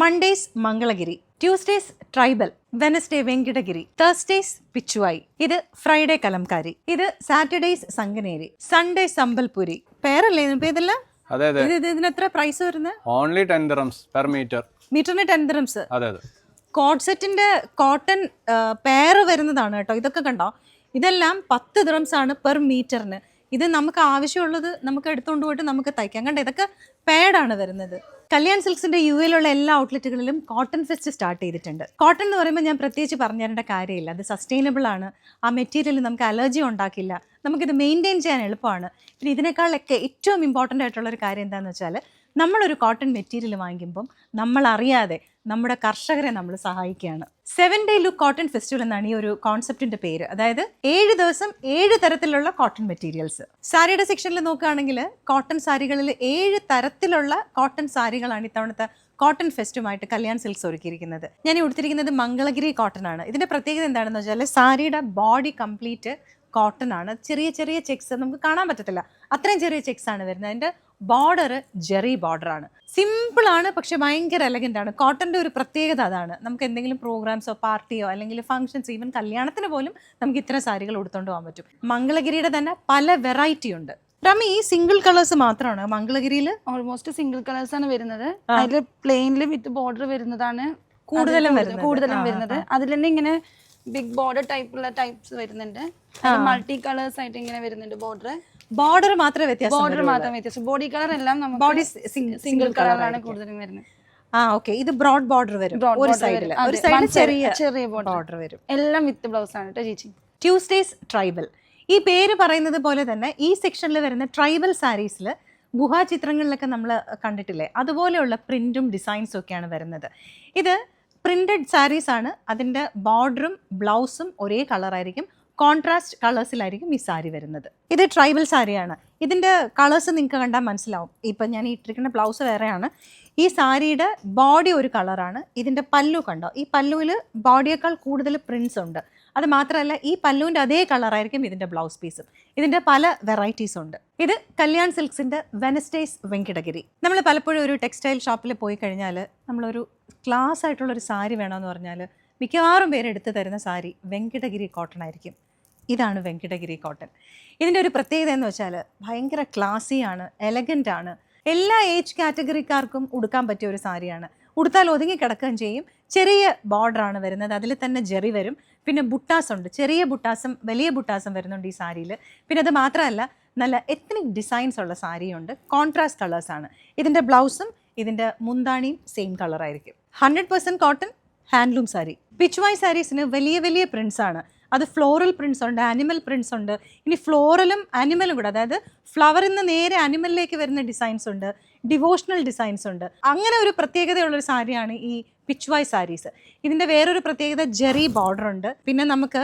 Mondays Mangalagiri Tuesdays tribal Wednesday Venkatagiri Thursdays പിച്ചുവായി ഇത് Friday Kalamkari ഇത് Saturdays സംഗനേരി Sunday സമ്പൽപുരി പേരല്ലേ ഇതെല്ലാം? അതെ അതെ. ഇത് ഇത് ഇതിന് എത്ര പ്രൈസ് വരുന്നത്? Only ten dirhams per metre മീറ്ററിന് ടെൻ ദിറംസ് അതെ അതെ. കോഡ് സെറ്റിന്റെ കോട്ടൺ പെയർ വരുന്നതാണ് കേട്ടോ. ഇതൊക്കെ കണ്ടോ? ഇതെല്ലാം പത്ത് ദ്രംസ് ആണ് പെർ മീറ്ററിന് ഇത് നമുക്ക് ആവശ്യമുള്ളത് നമുക്ക് എടുത്തുകൊണ്ട് പോയിട്ട് നമുക്ക് തയ്ക്കാം. കണ്ടോ? ഇതൊക്കെ പേഡാണ് വരുന്നത്. കല്യാൺ സിൽക്സിന്റെ യു എയിലുള്ള എല്ലാ ഔട്ട്ലെറ്റുകളിലും കോട്ടൺ ഫെസ്റ്റ് സ്റ്റാർട്ട് ചെയ്തിട്ടുണ്ട്. കോട്ടൺ എന്ന് പറയുമ്പോൾ ഞാൻ പ്രത്യേകിച്ച് പറഞ്ഞു തരേണ്ട കാര്യമില്ല. അത് സസ്റ്റൈനബിൾ ആണ്. ആ മെറ്റീരിയൽ നമുക്ക് അലർജി ഉണ്ടാക്കില്ല. നമുക്കിത് മെയിന്റെയിൻ ചെയ്യാൻ എളുപ്പമാണ്. പിന്നെ ഇതിനേക്കാളൊക്കെ ഏറ്റവും ഇമ്പോർട്ടന്റ് ആയിട്ടുള്ള ഒരു കാര്യം എന്താണെന്ന് വെച്ചാൽ നമ്മളൊരു കോട്ടൺ മെറ്റീരിയൽ വാങ്ങിക്കുമ്പം നമ്മൾ അറിയാതെ നമ്മുടെ കർഷകരെ നമ്മൾ സഹായിക്കുകയാണ്. Seven day look cotton festival എന്നാണ് ഈ ഒരു കോൺസെപ്റ്റിന്റെ പേര്. അതായത് ഏഴ് ദിവസം ഏഴ് തരത്തിലുള്ള കോട്ടൺ മെറ്റീരിയൽസ് സാരിയുടെ സെക്ഷനിൽ നോക്കുകയാണെങ്കിൽ കോട്ടൺ സാരികളിൽ ഏഴ് തരത്തിലുള്ള കോട്ടൺ സാരികളാണ് ഇത്തവണത്തെ കോട്ടൺ ഫെസ്റ്റുമായിട്ട് കല്യാൺ സിൽക്സ് ഒരുക്കിയിരിക്കുന്നത്. ഞാൻ ഉടുത്തിരിക്കുന്നത് മംഗളഗിരി കോട്ടൺ ആണ്. ഇതിന്റെ പ്രത്യേകത എന്താണെന്ന് വെച്ചാൽ സാരിയുടെ ബോഡി കംപ്ലീറ്റ് കോട്ടൺ ആണ്. ചെറിയ ചെറിയ ചെക്സ് നമുക്ക് കാണാൻ പറ്റത്തില്ല. അത്രയും ചെറിയ ചെക്സ് ആണ് വരുന്നത്. അതിന്റെ ബോർഡർ ജെറി ബോർഡർ ആണ്. സിമ്പിൾ ആണ് പക്ഷെ ഭയങ്കര എലഗന്റ് ആണ്. കോട്ടന്റെ ഒരു പ്രത്യേകത അതാണ്. നമുക്ക് എന്തെങ്കിലും പ്രോഗ്രാംസോ പാർട്ടിയോ അല്ലെങ്കിൽ ഫംഗ്ഷൻസ് ഈവൻ കല്യാണത്തിന് പോലും നമുക്ക് ഇത്തരം സാരികൾ ഉടുത്തോണ്ട് പോകാൻ പറ്റും. മംഗളഗിരിയുടെ തന്നെ പല വെറൈറ്റി ഉണ്ട്. റമി ഈ സിംഗിൾ കളേഴ്സ് മാത്രമാണ്? മംഗളഗിരിയിൽ ഓൾമോസ്റ്റ് സിംഗിൾ കളേഴ്സ് ആണ് വരുന്നത്. അതിൽ പ്ലെയിനിൽ വിത്ത് ബോർഡർ വരുന്നതാണ്. കൂടുതലും വരുന്നത്. കൂടുതലും വരുന്നത്. അതിൽ തന്നെ ഇങ്ങനെ ബിഗ് ബോർഡർ ടൈപ്പുള്ള ടൈപ്സ് വരുന്നുണ്ട്. മൾട്ടി കളേഴ്സ് ആയിട്ട് ഇങ്ങനെ വരുന്നുണ്ട് ബോർഡർ ബോർഡർ മാത്രമേ വ്യത്യാസം ബോർഡർ മാത്രം വ്യത്യാസം. ബോഡി കളർ എല്ലാം നമുക്ക് ബോഡി സിംഗിൾ കളറാണ് കൂടുതലും വരുന്നത്. ആ ഓക്കെ ഇത് ബ്രോഡ് ബോർഡർ വരും. ഒരു സൈഡിൽ ഒരു സൈഡിൽ ചെറിയ ചെറിയ ബോർഡർ വരും. എല്ലാം വിത്ത് ബ്ലൗസ് ആണ് കേട്ടോ ചേച്ചി. ട്യൂസ്ഡേസ് ട്രൈബൽ ഈ പേര് പറയുന്നത് പോലെ തന്നെ ഈ സെക്ഷനിൽ വരുന്ന ട്രൈബൽ സാരീസിൽ ഗുഹാചിത്രങ്ങളിലൊക്കെ നമ്മൾ കണ്ടിട്ടില്ലേ? അതുപോലെയുള്ള പ്രിന്റും ഡിസൈൻസും ഒക്കെയാണ് വരുന്നത്. ഇത് പ്രിന്റഡ് സാരീസ് ആണ്. അതിന്റെ ബോർഡറും ബ്ലൗസും ഒരേ കളറായിരിക്കും കോൺട്രാസ്റ്റ് കളേഴ്സിലായിരിക്കും ഈ സാരി വരുന്നത്. ഇത് ട്രൈബൽ സാരിയാണ്. ഇതിന്റെ കളേഴ്സ് നിങ്ങൾക്ക് കണ്ടാൽ മനസ്സിലാവും. ഇപ്പം ഞാൻ ഇട്ടിരിക്കുന്ന ബ്ലൗസ് വേറെയാണ്. ഈ സാരിയുടെ ബോഡി ഒരു കളറാണ് ഇതിന്റെ പല്ലു കണ്ടോ? ഈ പല്ലുവിൽ ബോഡിയേക്കാൾ കൂടുതൽ പ്രിൻസ് ഉണ്ട്. അത് മാത്രമല്ല ഈ പല്ലുവിന്റെ അതേ കളറായിരിക്കും ഇതിന്റെ ബ്ലൗസ് പീസും ഇതിന്റെ പല വെറൈറ്റീസ് ഉണ്ട്. ഇത് കല്യാൺ സിൽക്സിന്റെ വെനസ്ഡേസ് വെങ്കിടഗിരി. നമ്മൾ പലപ്പോഴും ഒരു ടെക്സ്റ്റൈൽ ഷോപ്പിൽ പോയി കഴിഞ്ഞാൽ നമ്മളൊരു ക്ലാസ് ആയിട്ടുള്ളൊരു സാരി വേണമെന്ന് പറഞ്ഞാൽ മിക്കവാറും പേരെടുത്ത് തരുന്ന സാരി വെങ്കിടഗിരി കോട്ടൺ ആയിരിക്കും. ഇതാണ് വെങ്കിടഗിരി കോട്ടൺ ഇതിന്റെ ഒരു പ്രത്യേകത എന്ന് വെച്ചാൽ ഭയങ്കര ക്ലാസിയാണ് എലഗന്റ് ആണ്. എല്ലാ ഏജ് കാറ്റഗറിക്കാർക്കും ഉടുക്കാൻ പറ്റിയ ഒരു സാരിയാണ്. ഉടുത്താൽ ഒതുങ്ങി കിടക്കുകയും ചെയ്യും. ചെറിയ ബോർഡറാണ് വരുന്നത്. അതിൽ തന്നെ ജെറി വരും. പിന്നെ ബുട്ടാസ് ഉണ്ട്. ചെറിയ ബുട്ടാസും വലിയ ബുട്ടാസും വരുന്നുണ്ട് ഈ സാരിയിൽ. പിന്നെ അത് മാത്രമല്ല നല്ല എത്നിക് ഡിസൈൻസ് ഉള്ള സാരിയുണ്ട്. കോൺട്രാസ്റ്റ് കളേഴ്സാണ് ഇതിന്റെ ബ്ലൗസും ഇതിന്റെ മുന്താണിയും same കളറായിരിക്കും hundred percent cotton handloom sari. Pichwai സാരീസിന് വലിയ വലിയ പ്രിൻസ് ആണ്. അത് ഫ്ലോറൽ പ്രിൻസ് ഉണ്ട് ആനിമൽ പ്രിൻസ് ഉണ്ട്. ഇനി ഫ്ലോറലും ആനിമലും കൂടെ അതായത് ഫ്ലവറിൽ നിന്ന് നേരെ ആനിമലിലേക്ക് വരുന്ന ഡിസൈൻസ് ഉണ്ട്. ഡിവോഷണൽ ഡിസൈൻസ് ഉണ്ട്. അങ്ങനെ ഒരു പ്രത്യേകതയുള്ള ഒരു സാരിയാണ് ഈ പിച്ച്വായ് സാരീസ് ഇതിന്റെ വേറൊരു പ്രത്യേകത ജെറി ബോർഡർ ഉണ്ട്. പിന്നെ നമുക്ക്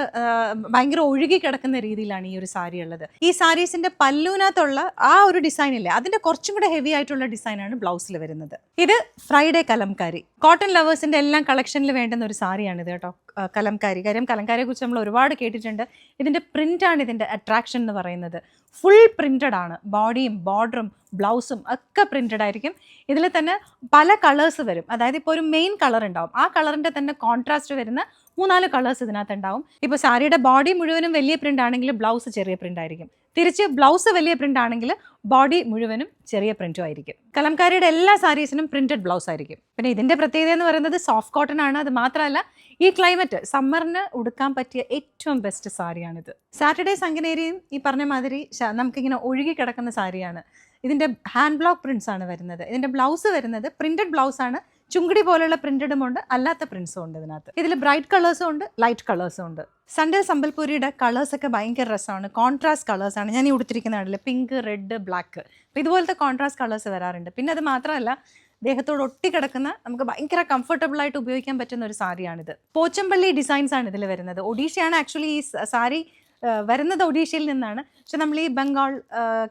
ഭയങ്കര ഒഴുകി കിടക്കുന്ന രീതിയിലാണ് ഈ ഒരു സാരി ഉള്ളത്. ഈ സാരീസിന്റെ പല്ലൂനകത്തുള്ള ആ ഒരു ഡിസൈൻ ഇല്ലേ അതിന്റെ കുറച്ചും കൂടെ ഹെവി ആയിട്ടുള്ള ഡിസൈനാണ് ബ്ലൗസിൽ വരുന്നത്. ഇത് ഫ്രൈഡേ കലംകാരി. കോട്ടൺ ലവേഴ്സിന്റെ എല്ലാം കളക്ഷനിൽ വേണ്ടുന്ന ഒരു സാരിയാണിത് കേട്ടോ കലംകാരി. കാര്യം കലംകാരിയെ കുറിച്ച് നമ്മൾ ഒരുപാട് കേട്ടിട്ടുണ്ട്. ഇതിന്റെ പ്രിന്റാണ് ഇതിന്റെ അട്രാക്ഷൻ എന്ന് പറയുന്നത്. ഫുൾ പ്രിന്റഡ് ആണ്. ബോഡിയും ബോർഡറും ബ്ലൗസും ഒക്കെ പ്രിന്റഡ് ആയിരിക്കും. ഇതിൽ തന്നെ പല കളേഴ്സ് വരും. അതായത് ഇപ്പോൾ ഒരു മെയിൻ കളർ ഉണ്ടാവും. ആ കളറിന്റെ തന്നെ കോൺട്രാസ്റ്റ് വരുന്ന മൂന്നാൽ കളേഴ്സ് ഇതിനകത്ത് ഉണ്ടാവും. ഇപ്പോൾ സാരിയുടെ ബോഡി മുഴുവനും വലിയ പ്രിന്റ് ആണെങ്കിൽ ബ്ലൗസ് ചെറിയ പ്രിന്റ് ആയിരിക്കും. തിരിച്ച് ബ്ലൗസ് വലിയ പ്രിന്റ് ആണെങ്കിൽ ബോഡി മുഴുവനും ചെറിയ പ്രിന്റും ആയിരിക്കും. കലംകാരിയുടെ എല്ലാ സാരീസിനും പ്രിന്റഡ് ബ്ലൗസ് ആയിരിക്കും. പിന്നെ ഇതിന്റെ പ്രത്യേകത എന്ന് പറയുന്നത് സോഫ്റ്റ് കോട്ടൺ ആണ്. അത് മാത്രമല്ല ഈ ക്ലൈമറ്റ് സമ്മറിന് ഉടുക്കാൻ പറ്റിയ ഏറ്റവും ബെസ്റ്റ് സാരിയാണിത്. സാറ്റർഡേ സംഗനേരിയും ഈ പറഞ്ഞ മാതിരി നമുക്കിങ്ങനെ ഒഴുകി കിടക്കുന്ന സാരിയാണ്. ഇതിന്റെ ഹാൻഡ് ബ്ലോക്ക് പ്രിന്റ്സ് ആണ് വരുന്നത്. ഇതിന്റെ ബ്ലൗസ് വരുന്നത് പ്രിന്റഡ് ബ്ലൗസ് ആണ്. ചുങ്കിടി പോലുള്ള പ്രിന്റഡും ഉണ്ട്. അല്ലാത്ത പ്രിന്റ്സും ഉണ്ട് ഇതിനകത്ത്. ഇതിൽ ബ്രൈറ്റ് കളേഴ്സും ഉണ്ട് ലൈറ്റ് കളേഴ്സും ഉണ്ട്. സൺഡേ സമ്പൽപൂരിയുടെ കളേഴ്സ് ഒക്കെ ഭയങ്കര രസമാണ്. കോൺട്രാസ്റ്റ് കളേഴ്സ് ആണ്. ഞാൻ ഈ ഉടുത്തിരിക്കുന്ന കണ്ടില്ലേ? പിങ്ക് റെഡ് ബ്ലാക്ക് ഇതുപോലത്തെ കോൺട്രാസ്റ്റ് കളേഴ്സ് വരാറുണ്ട്. പിന്നെ അത് മാത്രമല്ല ദേഹത്തോട് ഒട്ടിക്കിടക്കുന്ന നമുക്ക് ഭയങ്കര കംഫർട്ടബിൾ ആയിട്ട് ഉപയോഗിക്കാൻ പറ്റുന്ന ഒരു സാരിയാണിത്. പോച്ചമ്പള്ളി ഡിസൈൻസ് ആണ് ഇതിൽ വരുന്നത്. ഒഡീഷയാണ് ആക്ച്വലി ഈ സാരി വരുന്നത് ഒഡീഷയിൽ നിന്നാണ്. പക്ഷെ നമ്മൾ ഈ ബംഗാൾ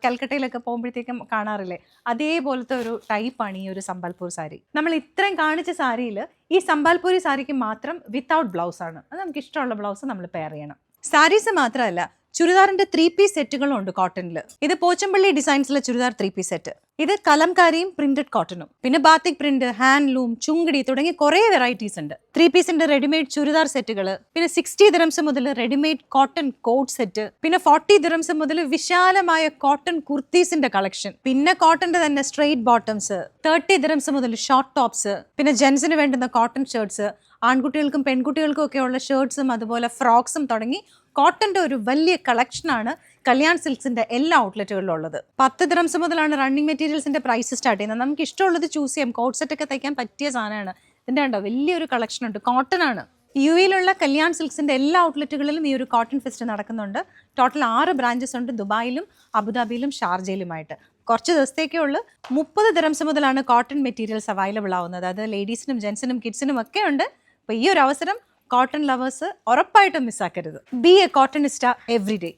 കൽക്കട്ടയിലൊക്കെ പോകുമ്പോഴത്തേക്കും കാണാറില്ലേ? അതേപോലത്തെ ഒരു ടൈപ്പാണ് ഈ ഒരു സമ്പാൽപൂർ സാരി. നമ്മൾ ഇത്രയും കാണിച്ച സാരിയിൽ ഈ സമ്പാൽപൂരി സാരിക്ക് മാത്രം വിത്തൗട്ട് ബ്ലൗസാണ് അത് നമുക്ക് ഇഷ്ടമുള്ള ബ്ലൗസ് നമ്മൾ പെയർ ചെയ്യണം. സാരീസ് മാത്രമല്ല ചുരിദാറിന്റെ ത്രീ പീസ് സെറ്റുകളും ഉണ്ട് കോട്ടണിൽ ഇത് പോച്ചമ്പള്ളി ഡിസൈൻസിലെ ചുരിദാർ ത്രീ പീസ് സെറ്റ് ഇത് കലംകാരിയും പ്രിന്റഡ് കോട്ടണും പിന്നെ ബാത്തിക് പ്രിന്റ് ഹാൻഡ്ലൂം ചുങ്കടി തുടങ്ങി കുറേ വെറൈറ്റീസ് ഉണ്ട്. ത്രീ പീസിന്റെ റെഡിമെയ്ഡ് ചുരിദാർ സെറ്റുകൾ പിന്നെ സിക്സ്റ്റി ദിറംസ് മുതൽ റെഡിമെയ്ഡ് കോട്ടൺ കോട്ട് സെറ്റ് പിന്നെ ഫോർട്ടി ദിറംസ് മുതൽ വിശാലമായ കോട്ടൺ കുർത്തീസിന്റെ കളക്ഷൻ പിന്നെ കോട്ടന്റെ തന്നെ സ്ട്രെയിറ്റ് ബോട്ടംസ് തേർട്ടി ദിറംസ് മുതൽ ഷോർട്ട് ടോപ്സ് പിന്നെ ജെൻസിന് വേണ്ടുന്ന കോട്ടൺ ഷർട്ട്സ് ആൺകുട്ടികൾക്കും പെൺകുട്ടികൾക്കും ഒക്കെ ഉള്ള ഷർട്ട്സും അതുപോലെ ഫ്രോക്സും തുടങ്ങി കോട്ടന്റെ ഒരു വലിയ കളക്ഷനാണ് കല്യാൺ സിൽക്സിന്റെ എല്ലാ ഔട്ട്ലെറ്റുകളിലും ഉള്ളത് പത്ത് ദ്രംസ് മുതലാണ് റണ്ണിങ് മെറ്റീരിയൽസിന്റെ പ്രൈസ് സ്റ്റാർട്ട് ചെയ്യുന്നത്. നമുക്ക് ഇഷ്ടമുള്ളത് ചൂസ് ചെയ്യാം. കോട്ട് സെറ്റൊക്കെ തയ്ക്കാൻ പറ്റിയ സാധനമാണ്. ഇതിന്റെ ഉണ്ടോ വലിയൊരു കളക്ഷൻ ഉണ്ട്. കോട്ടൺ ആണ്. യു എയിലുള്ള കല്യാൺ സിൽക്സിന്റെ എല്ലാ ഔട്ട്ലെറ്റുകളിലും ഈ ഒരു കോട്ടൺ ഫെസ്റ്റ് നടക്കുന്നുണ്ട്. ടോട്ടൽ ആറ് ബ്രാഞ്ചസ് ഉണ്ട്. ദുബായിലും അബുദാബിയിലും ഷാർജയിലുമായിട്ട്. കുറച്ച് ദിവസത്തേക്കേ ഉള്ളൂ. മുപ്പത് ദിറംസ് മുതലാണ് കോട്ടൺ മെറ്റീരിയൽസ് അവൈലബിൾ ആവുന്നത്. അത് ലേഡീസിനും ജെൻസിനും കിഡ്സിനും ഒക്കെ ഉണ്ട്. അപ്പോൾ ഈ ഒരു അവസരം കോട്ടൺ ലവേഴ്സ് ഉറപ്പായിട്ടും മിസ്സാക്കരുത് be a cottonista every day